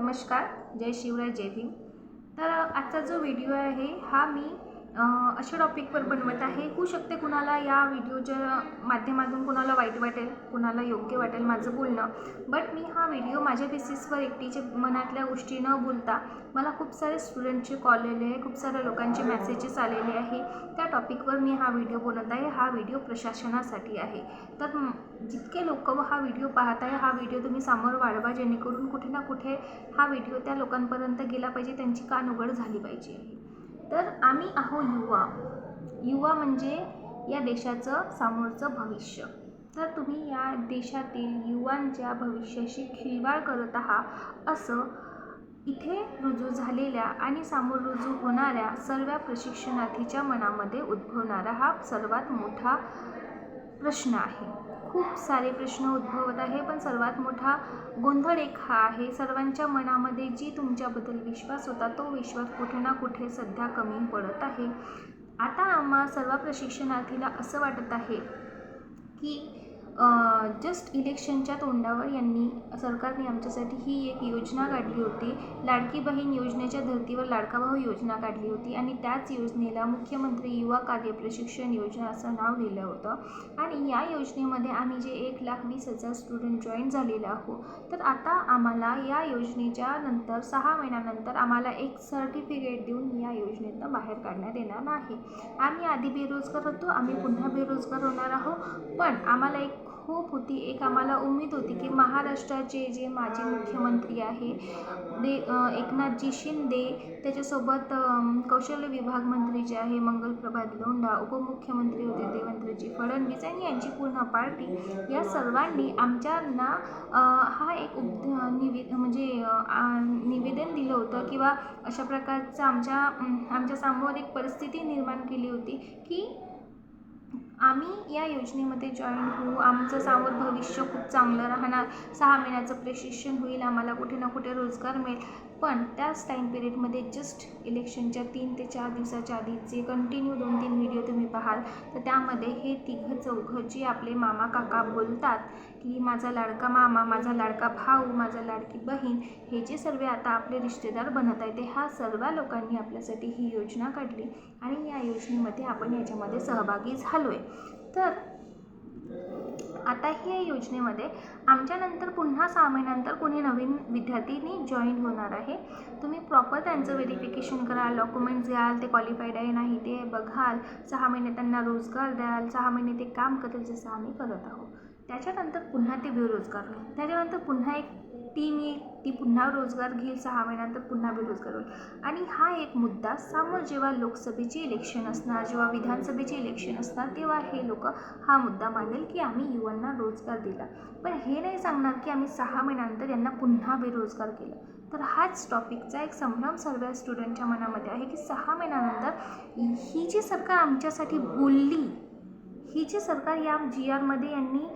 नमस्कार जय शिवराय जय भीम. तर आजचा जो व्हिडिओ आहे हा मी अशा टॉपिकवर बनवत आहे. होऊ शकते कुणाला या व्हिडिओच्या माध्यमातून कुणाला वाईट वाटेल कुणाला योग्य वाटेल माझं बोलणं. बट मी हा व्हिडिओ माझ्या बेसिसवर एकटीच्या मनातल्या गोष्टी न बोलता मला खूप सारे स्टुडंटचे कॉल आलेले आहे खूप साऱ्या लोकांचे मेसेजेस आलेले आहे. त्या टॉपिकवर मी हा व्हिडिओ बोलत आहे. हा व्हिडिओ प्रशासनासाठी आहे. तर जितके लोक हा व्हिडिओ पाहत आहे हा व्हिडिओ तुम्ही समोर वाढवा जेणेकरून कुठे ना कुठे हा व्हिडिओ त्या लोकांपर्यंत गेला पाहिजे त्यांची कान उघड झाली पाहिजे. तर आम्ही आहो युवा. युवा म्हणजे या देशाचं समोरचं भविष्य. तर तुम्ही या देशातील युवांच्या भविष्याशी खिलवाड करत आहात असं इथे रुजू झालेल्या आणि समोर रुजू होणाऱ्या सर्व प्रशिक्षणार्थीच्या मनामध्ये उद्भवणारा हा सर्वात मोठा प्रश्न आहे. खूप सारे प्रश्न उद्भवत आहे पण सर्वात मोठा गोंधळ एक हा आहे. सर्वांच्या मनामध्ये जी तुमच्याबद्दल विश्वास होता तो विश्वास कुठे ना कुठे सध्या कमी पडत आहे. आता आम्हा सर्व प्रशिक्षणार्थीला असं वाटत आहे की जस्ट इलेक्शनच्या तोंडावर यांनी सरकारने आमच्यासाठी ही एक योजना काढली होती. लाडकी बहीण योजनेच्या धर्तीवर लाडका भाऊ योजना काढली होती आणि त्याच योजनेला मुख्यमंत्री युवा कार्य प्रशिक्षण योजना असं नाव दिलं होतं. आणि या योजनेमध्ये आम्ही जे एक लाख वीस हजार स्टुडंट जॉईन झालेले आहोत. तर आता आम्हाला या योजनेच्या नंतर सहा महिन्यानंतर आम्हाला एक सर्टिफिकेट देऊन या योजनेतनं बाहेर काढण्यात येणार नाही आम्ही आधी बेरोजगार होतो आम्ही पुन्हा बेरोजगार होणार आहोत. पण आम्हाला एक खूप होती. एक आम्हाला उमेद होती की महाराष्ट्राचे जे माजी मुख्यमंत्री आहे दे एकनाथजी शिंदे त्याच्यासोबत कौशल्य विभाग मंत्री जे आहे मंगलप्रभात लोंढा उपमुख्यमंत्री होते देवेंद्रजी फडणवीस आणि यांची पूर्ण पार्टी या सर्वांनी आमच्यांना हा एक उप निवेद म्हणजे निवेदन दिलं होतं किंवा अशा प्रकारचं आमच्या आमच्या सामोर एक परिस्थिती निर्माण केली होती की आम्ही या योजनेमध्ये जॉईन होऊ. आमचं समोर भविष्य खूप चांगलं राहणार. सहा महिन्याचं प्रशिक्षण होईल. आम्हाला कुठे ना कुठे रोजगार मिळेल. पण त्याच टाईम पिरियडमध्ये जस्ट इलेक्शनच्या तीन ते चार दिवसाच्या आधी जे कंटिन्यू दोन तीन व्हिडिओ तुम्ही पाहाल तर त्यामध्ये हे तिघं चौघं जे आपले मामा काका बोलतात की माझा लाडका मामा माझा लाडका भाऊ माझा लाडकी बहीण हे जे सर्व आता आपले रिश्तेदार बनत आहे ते ह्या सर्व लोकांनी आपल्यासाठी ही योजना काढली आणि या योजनेमध्ये आपण याच्यामध्ये सहभागी झालो आहे तर आता ह्या योजनेमध्ये आमच्यानंतर पुन्हा सहा महिन्यानंतर कोणी नवीन विद्यार्थीनी जॉईन होणार आहे. तुम्ही प्रॉपर त्यांचं व्हेरिफिकेशन कराल डॉक्युमेंट्स द्याल ते क्वालिफाईड आहे नाही ते बघाल सहा महिने त्यांना रोजगार द्याल सहा महिने ते काम करेल जसं आम्ही करत आहोत. त्याच्यानंतर पुन्हा ते बेरोजगार. होईल त्याच्यानंतर पुन्हा एक टीम येईल. ती पुन्हा रोजगार घेईल. सहा महिन्यानंतर पुन्हा बेरोजगार होईल. आणि हा एक मुद्दा समोर जेव्हा लोकसभेचे इलेक्शन असणार जेव्हा विधानसभेचे इलेक्शन असणार तेव्हा हे लोक हा मुद्दा मांडेल की आम्ही युवांना रोजगार दिला. पण हे नाही सांगणार की आम्ही सहा महिन्यानंतर यांना पुन्हा बेरोजगार केलं. तर हाच टॉपिकचा एक संभ्रम सर्व स्टुडंटच्या मनामध्ये आहे की सहा महिन्यानंतर ही जी सरकार आमच्यासाठी बोलली ही जी सरकार या जी आरमध्ये यांनी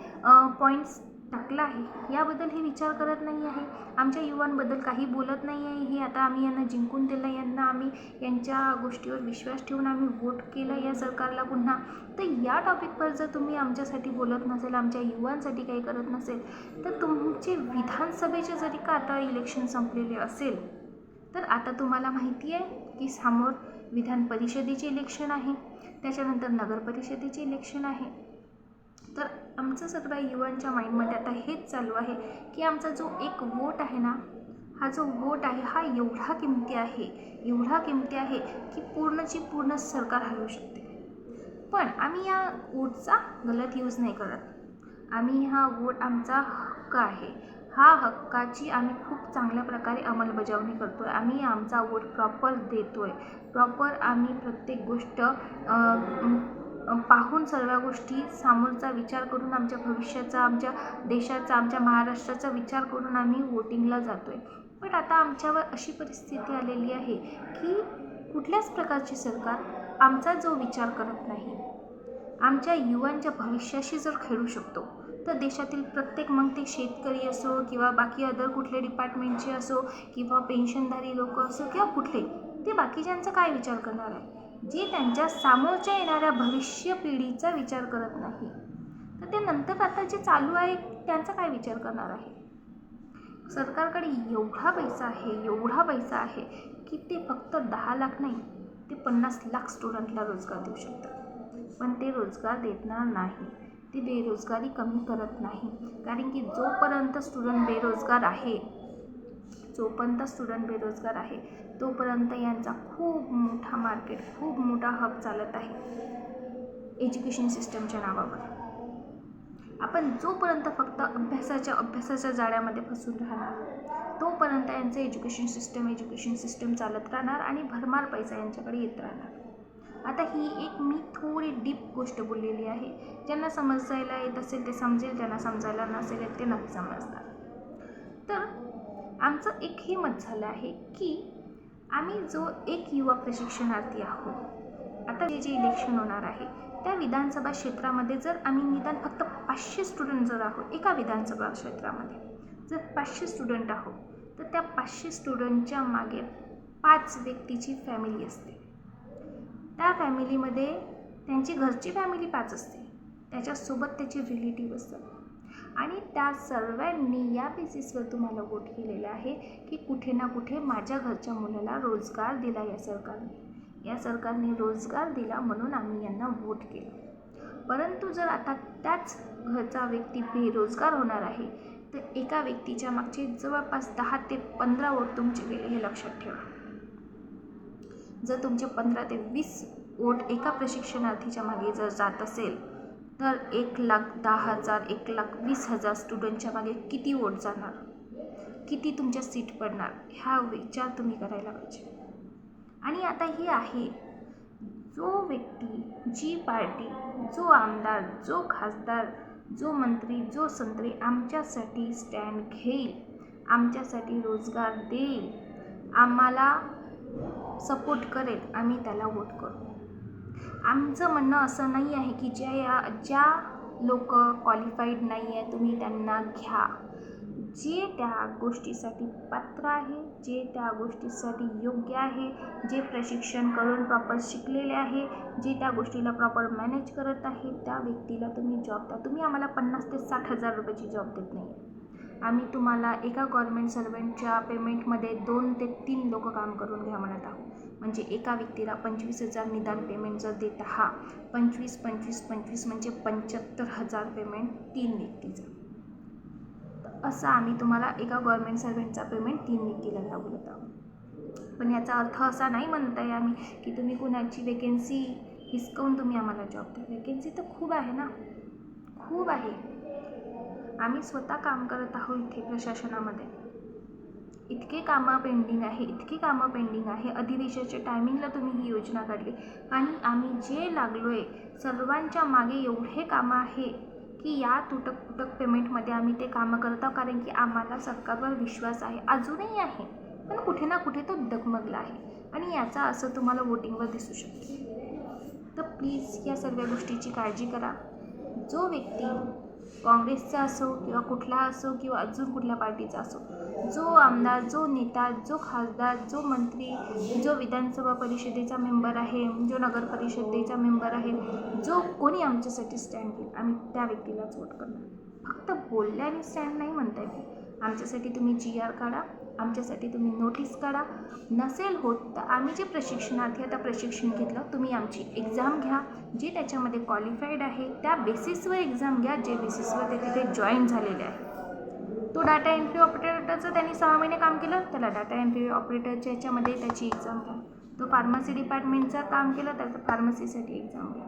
पॉईंट्स टाकला आहे याबद्दल हे विचार करत नाही आहे. आमच्या युवांबद्दल काही बोलत नाही आहे. हे आता आम्ही यांना जिंकून दिलं यांना आम्ही यांच्या गोष्टीवर विश्वास ठेवून आम्ही वोट केलं या सरकारला पुन्हा. तर या टॉपिकवर जर तुम्ही आमच्यासाठी बोलत नसेल आमच्या युवांसाठी काही करत नसेल तर तुमचे विधानसभेचे जरी का आता इलेक्शन संपलेले असेल तर आता तुम्हाला माहिती आहे की समोर विधान परिषदेचे इलेक्शन आहे. त्याच्यानंतर नगर परिषदेचे इलेक्शन आहे. तर आमचं सर्व युवांच्या माइंडमध्ये आता हेच चालू आहे की आमचा जो एक वोट आहे ना हा जो वोट आहे हा एवढा किमती आहे एवढा किमती आहे की पूर्णची पूर्ण सरकार हलवू शकते. पण आम्ही या वोटचा गलत यूज नाही करत. आम्ही हा वोट आमचा हक्क आहे. हा हक्काची आम्ही खूप चांगल्या प्रकारे अंमलबजावणी करतो आहे आम्ही आमचा वोट प्रॉपर देतो आहे प्रॉपर आम्ही प्रत्येक गोष्ट पाहून सर्व गोष्टी समोरचा विचार करून आमच्या भविष्याचा आमच्या देशाचा आमच्या महाराष्ट्राचा विचार करून आम्ही वोटिंगला जातो आहे पण आता आमच्यावर अशी परिस्थिती आलेली आहे की कुठल्याच प्रकारची सरकार आमचा जो विचार करत नाही आमच्या युवांच्या भविष्याशी जर खेळू शकतो तर देशातील प्रत्येक मग ते शेतकरी असो किंवा बाकी अदर कुठले डिपार्टमेंटचे असो किंवा पेन्शनधारी लोक असो किंवा कुठले ते बाकीच्यांचा काय विचार करणार आहे? जे त्यांच्या समोरच्या येणाऱ्या भविष्य पिढीचा विचार करत नाही. तर ते नंतर आता जे चालू आहे त्यांचा काय विचार करणार आहे? सरकारकडे एवढा पैसा आहे एवढा पैसा आहे की ते फक्त दहा लाख नाही ते पन्नास लाख स्टुडंटला रोजगार देऊ शकतात. पण ते रोजगार देणार नाही. ती बेरोजगारी कमी करत नाही. कारण की जोपर्यंत स्टुडंट बेरोजगार आहे जोपर्यंत स्टुडंट बेरोजगार आहे तोपर्यंत यांचा खूप मोठा मार्केट खूप मोठा हब चालत आहे एज्युकेशन सिस्टमच्या नावावर. आपण जोपर्यंत फक्त अभ्यासाच्या अभ्यासाच्या जाळ्यामध्ये फसून राहणार तोपर्यंत यांचं एज्युकेशन सिस्टम एज्युकेशन सिस्टम चालत राहणार आणि भरमार पैसा यांच्याकडे येत राहणार. आता ही एक मी थोडी डीप गोष्ट बोललेली आहे. ज्यांना समजायला येत असेल ते समजेल. ज्यांना समजायला नसेल येत ते नक्की समजणार. तर आमचं एक हे मत झालं आहे की आम्ही जो एक युवा प्रशिक्षणार्थी आहोत आता जे जे इलेक्शन होणार आहे त्या विधानसभा क्षेत्रामध्ये जर आम्ही निदान फक्त पाचशे स्टुडंट जर आहोत एका विधानसभा क्षेत्रामध्ये जर पाचशे स्टुडंट आहोत तर त्या पाचशे स्टुडंटच्या मागे पाच व्यक्तीची फॅमिली असते. त्या फॅमिलीमध्ये त्यांची घरची फॅमिली पाच असते. त्याच्यासोबत त्याचे रिलेटिव्ह असतात. आणि त्या सर्वांनी या बेसिसवर तुम्हाला वोट केलेलं आहे की कुठे ना कुठे माझ्या घरच्या मुलाला रोजगार दिला या सरकारने. या सरकारने रोजगार दिला म्हणून आम्ही यांना वोट केलं. परंतु जर आता त्याच घरचा व्यक्ती बेरोजगार होणार आहे तर एका व्यक्तीच्या मागचे जवळपास दहा ते पंधरा वोट तुमचे गेले हे लक्षात ठेवा. जर तुमचे पंधरा ते वीस वोट एका प्रशिक्षणार्थीच्या मागे जर जात असेल तर एक लाख दहा हजार एक लाख वीस हजार स्टुडंटच्या मागे किती वोट जाणार? किती तुमच्या सीट पडणार? ह्या विचार तुम्ही करायला पाहिजे. आणि आता हे आहे जो व्यक्ती जी पार्टी जो आमदार जो खासदार जो मंत्री जो संत्री आमच्यासाठी स्टँड घेईल आमच्यासाठी रोजगार देईल आम्हाला सपोर्ट करेल आम्ही त्याला वोट करू. आमचं म्हणणं असं नाही आहे की ज्या या ज्या लोक क्वालिफाईड नाही आहे तुम्ही त्यांना घ्या. जे त्या गोष्टीसाठी पात्र आहे जे त्या गोष्टीसाठी योग्य आहे जे प्रशिक्षण करून प्रॉपर शिकलेले आहे जे त्या गोष्टीला प्रॉपर मॅनेज करत आहे त्या व्यक्तीला तुम्ही जॉब द्या. तुम्ही आम्हाला पन्नास ते साठ हजार रुपयाची जॉब देत नाही. आम्ही तुम्हाला एका गव्हर्मेंट सर्वंटच्या पेमेंटमध्ये दोन ते तीन लोक काम करून घ्या म्हणत आहोत. म्हणजे एका व्यक्तीला पंचवीस हजार निदान पेमेंट जर देत हा पंचवीस पंचवीस पंचवीस म्हणजे पंच्याहत्तर हजार पेमेंट तीन व्यक्तीचं. असं आम्ही तुम्हाला एका गव्हर्मेंट सर्वंटचा पेमेंट तीन व्यक्तीला घ्या बोलत आहोत. पण याचा अर्थ असा नाही म्हणत आहे आम्ही की तुम्ही कुणाची वेकेन्सी हिसकवून तुम्ही आम्हाला जॉब द्या. वेकेन्सी तर खूप आहे ना. खूप आहे. आम्ही स्वतः काम करत आहोत इथे प्रशासनामध्ये. इतके कामं पेंडिंग आहे इतकी कामं पेंडिंग आहे. अधिवेशनाच्या टायमिंगला तुम्ही ही योजना काढली. आणि आम्ही जे लागलो आहे सर्वांच्या मागे एवढे कामं आहे की या तुटक तुटक पेमेंटमध्ये आम्ही ते कामं करत आहोत. कारण की आम्हाला सरकारवर विश्वास आहे. अजूनही आहे. पण कुठे ना कुठे तो डगमगला आहे. आणि याचा असं तुम्हाला वोटिंगवर दिसू शकतो. तर प्लीज या सर्व गोष्टीची काळजी करा. जो व्यक्ती काँग्रेसचा असो किंवा कुठला असो किंवा अजून कुठल्या पार्टीचा असो जो आमदार जो नेता जो खासदार जो मंत्री जो विधानसभा परिषदेचा मेंबर आहे जो नगर परिषदेचा मेंबर आहे जो कोणी आमच्यासाठी स्टँड घेईल आम्ही त्या व्यक्तीलाच वोट करणार. फक्त बोलल्याने स्टँड नाही म्हणता येत आमच्यासाठी तुम्ही जी आर काढा. आमच्यासाठी तुम्ही नोटीस काढा. नसेल होत तर आम्ही जे प्रशिक्षणार्थी आता प्रशिक्षण घेतलं तुम्ही आमची एक्झाम घ्या. जे त्याच्यामध्ये क्वालिफाईड आहे त्या बेसिसवर एक्झाम घ्या. जे बेसिसवर ते तिथे जॉईन झालेले आहे. तो डाटा एंट्री ऑपरेटरचं त्यांनी सहा महिने काम केलं त्याला डाटा एंट्री ऑपरेटरच्या याच्यामध्ये त्याची एक्झाम घ्या. तो फार्मसी डिपार्टमेंटचं काम केलं त्याचं फार्मसीसाठी एक्झाम घ्या.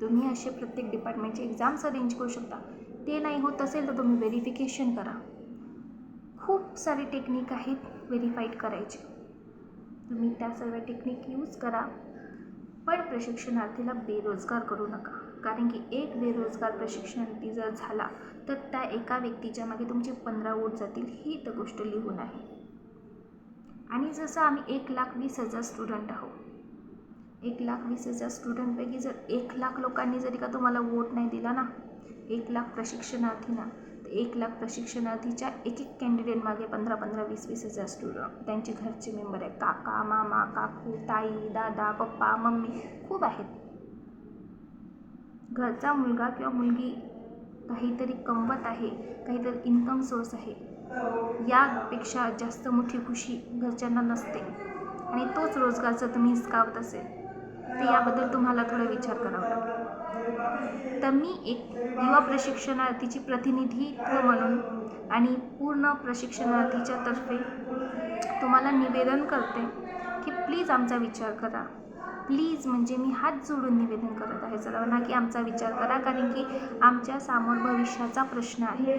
तुम्ही असे प्रत्येक डिपार्टमेंटचे एक्झाम्स अरेंज करू शकता. ते नाही होत असेल तर तुम्ही व्हेरिफिकेशन करा. खूप सारे टेक्निक आहेत व्हेरीफाईड करायचे. तुम्ही त्या सर्व टेक्निक यूज करा. पण प्रशिक्षणार्थीला बेरोजगार करू नका. कारण की एक बेरोजगार प्रशिक्षणार्थी जर झाला तर त्या एका व्यक्तीच्या मागे तुमचे पंधरा वोट जातील ही तर गोष्ट लिहून आहे. आणि जसं आम्ही एक लाख वीस हजार स्टुडंट आहोत एक लाख वीस हजार स्टुडंटपैकी जर एक लाख लोकांनी जरी का तुम्हाला वोट नाही दिला ना एक लाख प्रशिक्षणार्थींना एक लाख प्रशिक्षणार्थीच्या एक एक कॅन्डिडेट मागे पंधरा पंधरा वीस वीस हजार स्टुडंट त्यांचे घरचे मेंबर आहे काका मामा काकू ताई दादा पप्पा मम्मी खूप आहेत. घरचा मुलगा किंवा मुलगी काहीतरी कमवत आहे काहीतरी इन्कम सोर्स आहे यापेक्षा जास्त मोठी खुशी घरच्यांना नसते. आणि तोच रोजगार जर तुम्ही हिसकावत असेल तर याबद्दल तुम्हाला थोडा विचार करावा लागेल. तर मी एक युवा प्रशिक्षणार्थीची प्रतिनिधित्व म्हणून आणि पूर्ण प्रशिक्षणार्थीच्या तर्फे तुम्हाला निवेदन करते की प्लीज आमचा विचार करा. प्लीज म्हणजे मी हात जोडून निवेदन करत आहे. सर्वांना की आमचा विचार करा कारण की आमच्यासमोर भविष्याचा प्रश्न आहे.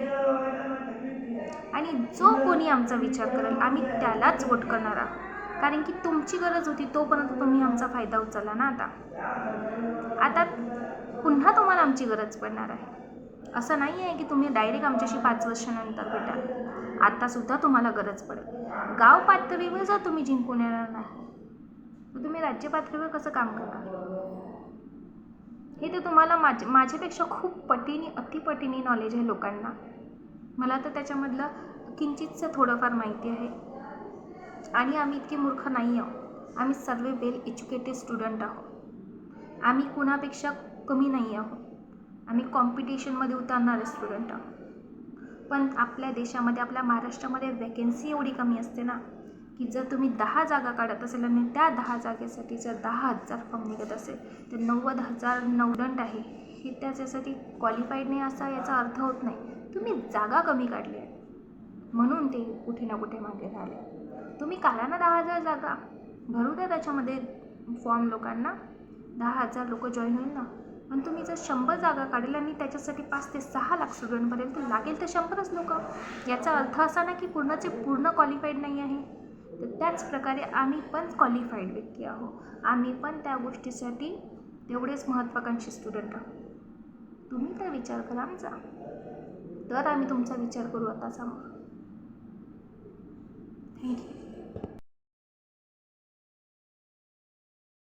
आणि जो कोणी आमचा विचार करेल आम्ही त्यालाच वोट करणार आहोत. कारण की तुमची गरज होती तोपर्यंत तुम्ही आमचा फायदा उचलला ना आता. आता पुन्हा तुम्हाला आमची गरज पडणार आहे. असं नाही आहे की तुम्ही डायरेक्ट आमच्याशी पाच वर्षानंतर भेटाल आत्तासुद्धा तुम्हाला गरज पडेल. गाव पातळीवर जर तुम्ही जिंकून येणार नाही तर तुम्ही राज्य पातळीवर कसं काम करणार? हे तर तुम्हाला माझ माझ्यापेक्षा खूप पटीने अतिपटीने नॉलेज आहे लोकांना. मला तर त्याच्यामधलं किंचितचं थोडंफार माहिती आहे. आणि आम्ही इतके मूर्ख नाही आहोत. आम्ही सर्व वेल एज्युकेटेड स्टुडंट आहोत. आम्ही कुणापेक्षा कमी नाही आहोत. आम्ही कॉम्पिटिशनमध्ये उतरणारे स्टुडंट आहोत. पण आपल्या देशामध्ये आपल्या महाराष्ट्रामध्ये वॅकेन्सी एवढी कमी असते ना की जर तुम्ही दहा जागा काढत असेल आणि त्या दहा जागेसाठी जर दहा हजार फॉर्म निघत असेल तर नव्वद हजार नवदंड आहे. हे त्याच्यासाठी क्वालिफाईड नाही असा याचा अर्थ होत नाही. तुम्ही जागा कमी काढली आहे. म्हणून ते कुठे ना कुठे मागे राहिले. तुम्ही काढा ना दहा हजार जागा. भरू द्या त्याच्यामध्ये फॉर्म लोकांना. दहा हजार लोक जॉईन होईल ना. पण तुम्ही जर शंभर जागा काढेल आणि त्याच्यासाठी पाच ते सहा लाख स्टुडंटपर्यंत लागेल तर शंभरच लोक. याचा अर्थ असा ना की पूर्णचे पूर्ण क्वालिफाईड नाही आहे. तर त्याच प्रकारे आम्ही पण क्वालिफाईड व्यक्ती आहोत. आम्ही पण त्या गोष्टीसाठी तेवढेच महत्त्वाकांक्षी स्टुडंट आहोत. तुम्ही तर विचार करा आमचा. तर आम्ही तुमचा विचार करू आता समोर. थँक्यू